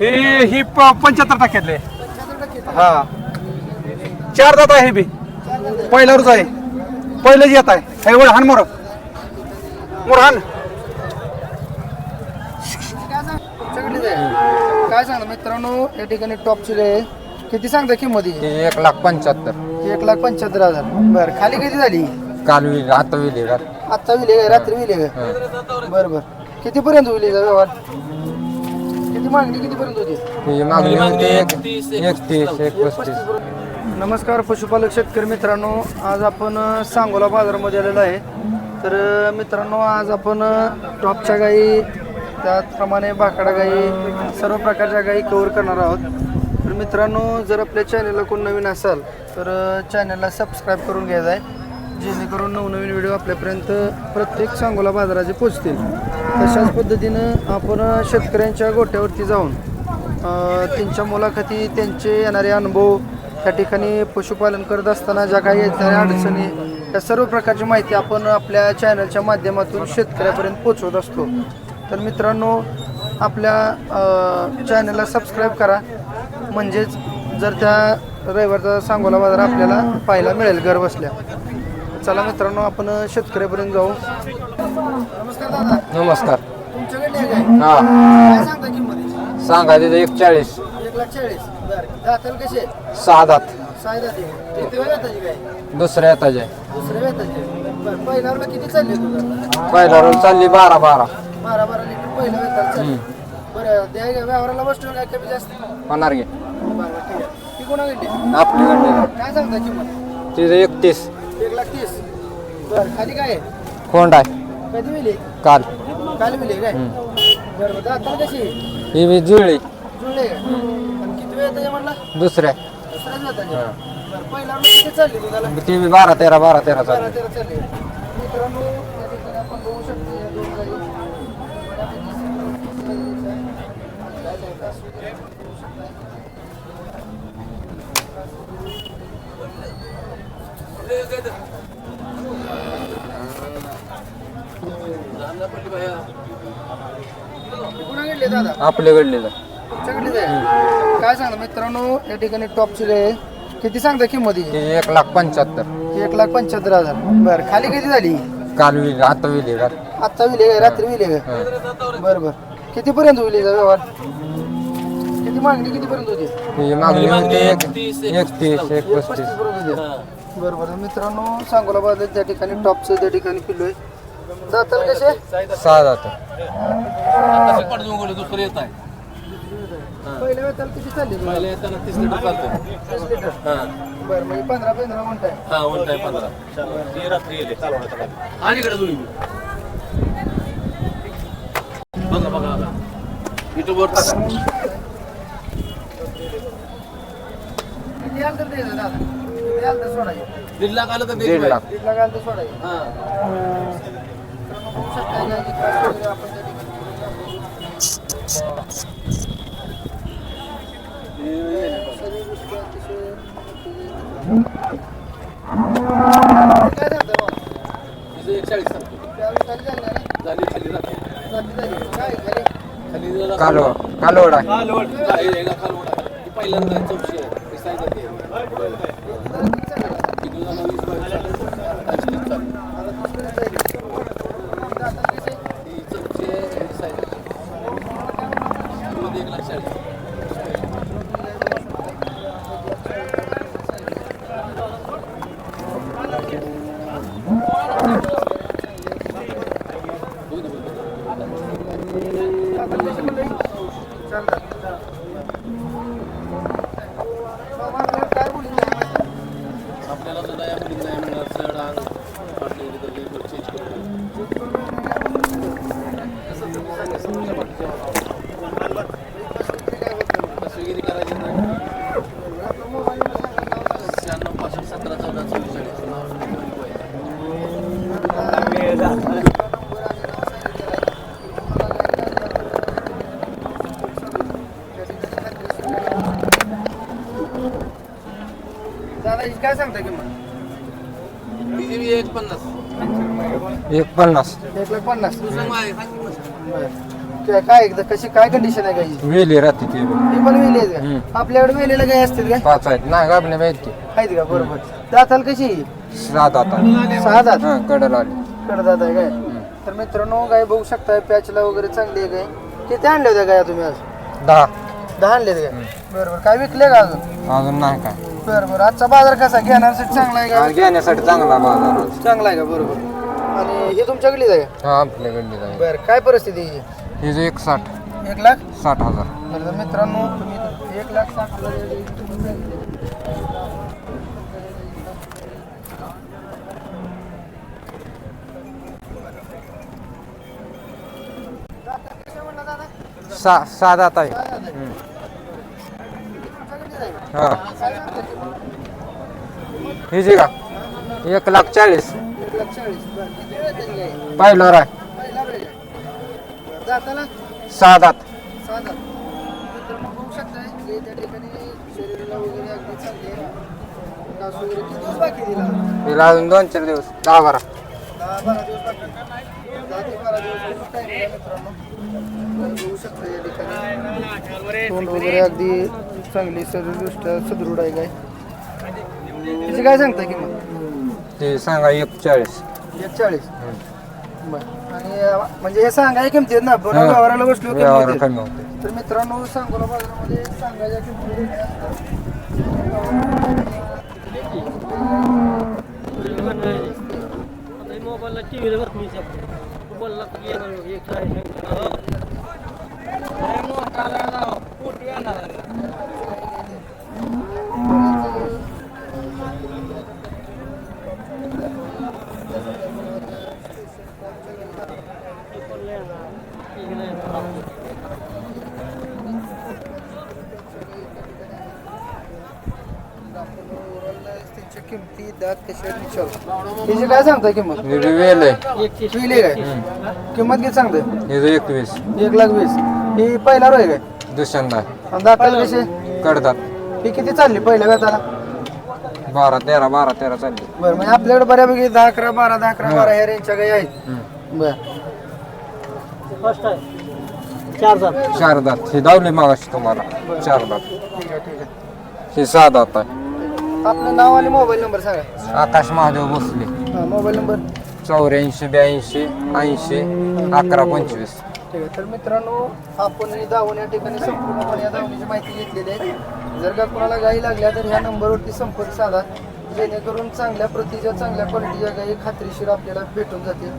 हे ही पंच्याहत्तर टक्क्यातले. हा. चार दात आहे हे बी. पहिल्यावरच आहे. पहिलंच येत आहे हे एवढं हान मोर. मोर हान. काय सांगता मित्रांनो या ठिकाणी टॉपची आहे किती सांगता किंमत एक लाख पंच्याहत्तर. एक लाख पंच्याहत्तर हजार. बरं खाली किती झाली? काल विले आता विले आत्ता विले रात्री विले बरं बरं. कितीपर्यंत होईल याचा व्यवहार? किती मागणी कितीपर्यंत होती? ही मागणी होती एक एकतीस एक पस्तीस नमस्कार पशुपालक शेतकरी मित्रांनो. आज आपण अ, सांगोला बाजारामध्ये आलेलो आहे. तर अ, मित्रांनो आज आपण अ, टॉपच्या गाई त्याचप्रमाणे बाकडा गाई सर्व प्रकारच्या गाई कव्हर करणार आहोत. तर मित्रांनो जर आपल्या चॅनलला कोण नवीन असाल तर अ, चॅनलला सबस्क्राईब करून घ्यायचं आहे. जेणेकरून नवनवीन व्हिडिओ आपल्यापर्यंत प्रत्येक सांगोला बाजाराचे पोचतील. तशाच पद्धतीनं आपण शेतकऱ्यांच्या गोट्यावरती जाऊन त्यांच्या मुलाखती त्यांचे येणारे अनुभव त्या ठिकाणी पशुपालन करत असताना ज्या काही येणाऱ्या अडचणी या सर्व प्रकारची माहिती आपण आपल्या चॅनलच्या माध्यमातून शेतकऱ्यापर्यंत पोचवत असतो. तर मित्रांनो आपल्या चॅनलला सबस्क्राईब करा. म्हणजेच जर त्या रविवारचा सांगोला बाजार आपल्याला पाहायला मिळेल घर बसल्या. चला मित्रांनो आपण शेतकऱ्यापर्यंत जाऊ. नमस्कार दादा. नमस्कार. तुमच्याकडे काय हा. काय सांगता किंमत सांगा तिथं एक चाळीस. एक लाख चाळीस. बरं. दाताल कसे सहा दात. किती वेळ काय? दुसऱ्या येताचे दुसऱ्या वेताचे बरं. पहिल्यावरला किती चालले तुझं पहिला रोल चालली बारा बारा. बारा बारा लिटर पहिल्या वेताला चालले. बरं द्या का व्यवहाराला वस्तू काय कमी जास्त? होणार घे बरं बरं ठीक आहे. ती कोणा गेली आपली गंडी काय सांगता किंमत? तिथं एकतीस. एक लाख तीस बरं खाली काय आहे? आहे. कधी मिली काल. काल मिली काय? बरं बरं दाताल कशी ही बी जुळली. जुळले. का आणि किती वेळ त्याच्या म्हणला? दुसऱ्या. दुसऱ्याच वेताच्या बरं पहिल्यावर किती चालली ती बी बारा तेरा बारा तेरा बारा चालली तेरा चालले मित्रांनो या ठिकाणी आपण बघू शकतो या दोन गाई कुणा घेतले दादा तुमच्याकडे काय सांगता मित्रांनो या ठिकाणी टॉपची आहे किती सांगता किंमत? ती एक लाख पंच्याहत्तर. एक लाख पंच्याहत्तर हजार. बरं खाली किती झाली? काल विले आता विले आत्ता विले काय रात्री विले काय बरं बरं. कितीपर्यंत होईल याचा व्यवहार? किती मागणी कितीपर्यंत होती? ही मागणी एक एकतीस एक पस्तीस पस्तीसपर्यंत होती. बरं बरं मित्रांनो सांगोला बाजार त्या ठिकाणी टॉपचं त्या ठिकाणी पिल्लो आहे जाताल कसे सहा दात दुसरं येत आहे. पहिल्या वेळेला किती चालली? तुला? पहिल्या येताना तीस लिटर चालतंय. तीस लिटर. हा. बरं म्हणजे पंधरा पंधरा म्हणताय हा वन टाइम पंधरा. आणि इकडे तुम्ही बघा बघा बघा. युट्यूबवर टाका. किती आलं तर द्यायचं दादा. दीड लाख आलं तर दीड लाख. दीड लाख आलं तर सोडायचं हा. काय झालं? तिचं एक चाळीस खाली ना? खाली. काय खाली? खाली आहे. पहिल्यांदा चौकशी आहे. ती Thank you. काय सांगता किंमत? तिची बी एक पन्नास. एक पन्नास. एक लाख पन्नास. तू सांग आहे, सांग की मग. बरं. काय- काय एकदा कशी काय कंडिशन आहे गाईची? वेली राहते ती. ती पण वेली आहेत हम्म. का आपल्याकडे वेलेला गाय असतील काय? पाच आहेत. नाही गाबले माहिती की आहेत का? बरोबर. दाताला कशी? सात आता सहा दात? हा कडल आली कडदात आहे काय? तर मित्रांनो गाय बघू शकताय पॅचला वगैरे चांगली आहे गाय किती आणल्या होत्या गाय तुम्ही आज? दहा. दहा आणले काय? बरोबर. काय विकले का अजून? अजून नाही काय. बरोबर आजचा बाजार कसा? घेण्यासाठी चांगला आहे हा, का घेण्यासाठी चांगला बाजार. चांगला आहे का? बरोबर आणि हे तुमच्याकडलीच आहे? का हा आपल्याकडली जाईल बरं काय परिस्थिती आहे हिची? हिचं एक साठ एक लाख? साठ हजार. बरं तर मित्रांनो तुम्ही एक लाख साठ हजार किंमत सांगितली. सहा सहा दात आहे हम्म. हा. हिची का एक लाख चाळीस एक लाख चाळीस बरं किती वेळ गाय? पाहिलं राय पहिला वेळ आहे. बरं, सहा दात सहा बघू की त्या ठिकाणी शरीराला वगैरे अगदी वगैरे किती दिवस बाकी हिला अजून दोन चार दिवस दहा बारा दहा बारा दिवस बाकी दहा ते बारा दिवस आहे मित्रांनो तर बघू शकता या ठिकाणी तोंड वगैरे अगदी चांगली शरीरदृष्ट्या सुदृढ आहे काय तिची काय सांगता किंमत? ते सांगा एक चाळीस एक चाळीस बरं. आणि अं, म्हणजे हे सांगाय किमती आहेत ना आपण हा. व्यवहाराला बसलो किंमत व्यवहार आहेत. कमी होते तर मित्रांनो सांगोला बाजारामध्ये सांगायच्या किमती. मोबाईलला टी व्हीला बातमी मोबाईलला एक त्यांच्या किमती दात कशा आहेत विचारू त्याची काय सांगता किंमत? हे बी वेल आहे काय? किंमत किती सांगते हे जो एकवीस. एक लाख वीस. ही पहिला रोय काय? दुसऱ्यांदा. आणि दाताला कसे? कडतात ही किती चालली पहिल्या वेताला बारा तेरा बारा तेरा चालली. बरं म्हणजे आपल्याकडे बऱ्यापैकी दहा अकरा बारा दहा अकरा बारा ह्या रेंजच्या काही आहेत. हम्म. बरं. फर्स्ट आहे. चार जात चार दात. ही दावली मागाशी तुम्हाला. चार दात. ठीक आहे ठीक आहे. ही सहा दात आहे. आपलं नाव आणि मोबाईल नंबर सांगा. आकाश महादेव भोसले. हां मोबाईल नंबर? चौऱ्याऐंशी ब्याऐंशी ऐंशी अकरा पंचवीस. ठीक आहे तर मित्रांनो आपण ही दावण या ठिकाणी संपूर्णपणे या दावणीची माहिती घेतलेली आहे. जर का कोणाला गाई लागल्या तर ह्या नंबरवरती संपर्क साधा जेणेकरून चांगल्या प्रतीच्या चांगल्या क्वालिटीच्या गाई खात्रीशीर आपल्याला भेटून जातील.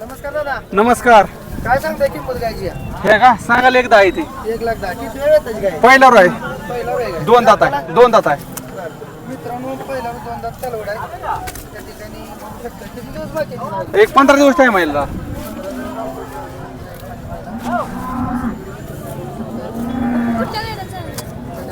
नमस्कार दादा. नमस्कार. काय सांगताय किंमत गायची या? हे का? सांगायला एकदा आहे ते. एक लाख दहा. किती वेळ येतात गाय पहिल्यावर आहे. पहिला वेळ आहे दोन दात आहे. दोन दात आहे. मित्रांनो पहिला दोन दात आहे. त्या ठिकाणी बघू शकता किती दिवस बाकी आहेत? एक पंधरा दिवस टाइम आहे याला.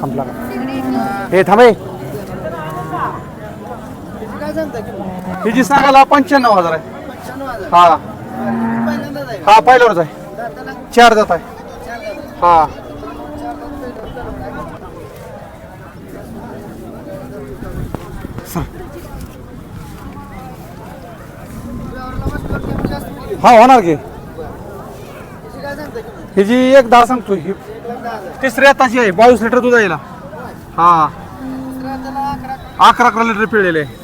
थांबला? हे थांबे किती काय सांगताय किंमत? हिची सांगायला पंच्याण्णव हजार आहे. पंच्याण्णव हजार. हा. हा पहिल्यावरच आहे. चार जात आहे. हा. हा होणार की? ही जी एक दहा सांगतो ही एक लाख तिसऱ्या आहे बावीस लिटर दूध आहे हिला. हा. अकरा अकरा अकरा लिटर पिळलेले. आहे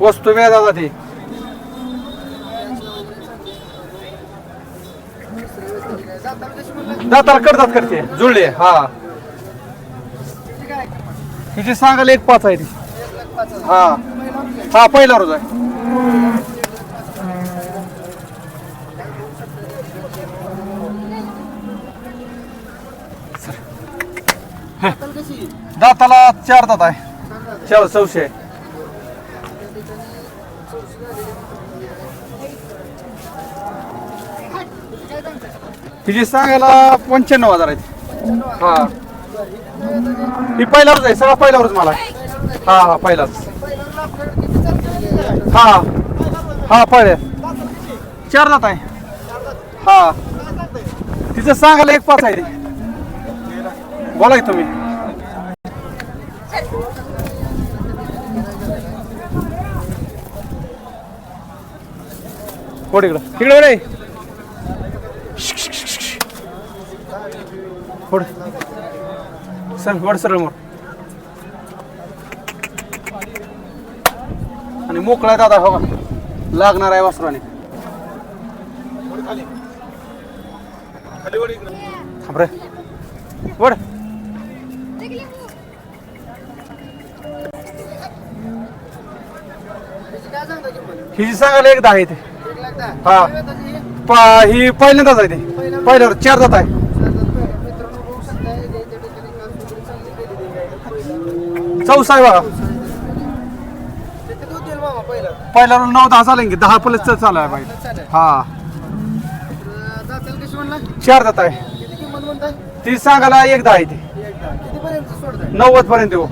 वस्तू मिळा ती दाताला कडतात करते. जुळले. हा. तिची सांगायला एक पाच आहे ती. हा. हा पहिला रोज आहे. दाताला दाताला चार दात आहे. चार चौशे आहे तिची सांगायला पंच्याण्णव हजार आहेत. हा. ही पहिल्यावरच आहे सगळा पहिल्यावरच मला हा हा पहिलाच. हा हा पहिले चार जात आहे. हा. तिचं सांगायला एक पाच आहे. बोला की तुम्ही. कोण इकडं. तिकडे पुढे. सर वर सरळ मोर. आणि मोकळा आहे दादा हो लागणार आहे वासराने. थांब रे. वड ही सांगायला एक दहा आहे ते. हा. पा- ही पहिल्यांदाच आहे ते. पहिल्यावर चार जात आहे. चौसा आहे बघा. पहिल्यावर नऊ दहा चालेल की दहा प्लस चालू आहे पाहिजे हा. चार जात आहे. ती सांगायला एक दहा आहे ते. नव्वद पर्यंत येऊ.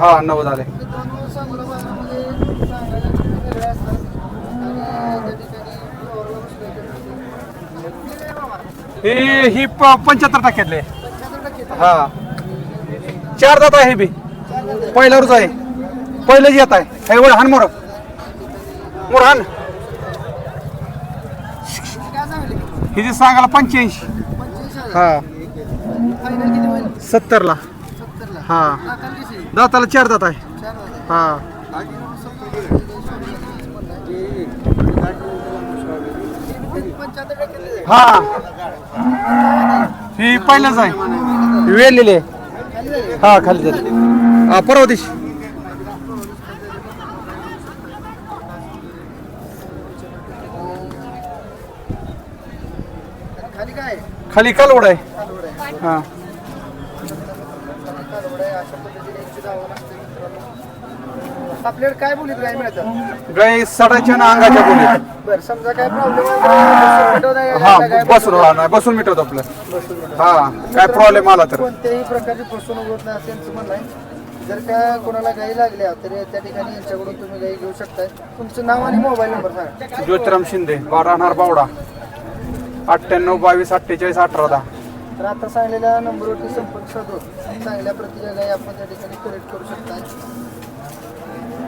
हा नव्वद आले. ही ही प- पंच्याहत्तर टक्क्यातले. हा. चार जात आहे हे बी. पहिल्यावरच आहे. पहिलं येत आहे. एवढं हान मोर. मोर हान ही जे सांगायला पंच्याऐंशी. हा. सत्तरला. हा. दाताला चार दात आहे. हा. हा. ही पहिलंच आहे. वेळलेली आहे. हा खाली झाली हा परवा दिवशी. खाली कालवड आहे हा. आपल्याकडे काय बोलीत काय मिळतात? गाय सडाच्या ना अंगाच्या बोली बरं समजा काय प्रॉब्लेम हा बसून बसून मिटवतो आपलं. हा काय प्रॉब्लेम आला तर. कोणत्याही प्रकारची फसवणूक होत नाही असं त्यांचं म्हणणं आहे. जर का कोणाला गाई लागल्या तर त्या ठिकाणी यांच्याकडून तुम्ही गाई घेऊ शकताय. तुमचं नाव आणि मोबाईल नंबर सांगा. ज्योतिराम शिंदे बाराणार बावडा. अठ्ठ्याण्णव बावीस अठ्ठेचाळीस अठरा दहा. तर आता सांगलेल्या नंबरवरती संपर्क साधून चांगल्या प्रतीच्या गाई आपण त्या ठिकाणी कलेक्ट करू शकताय.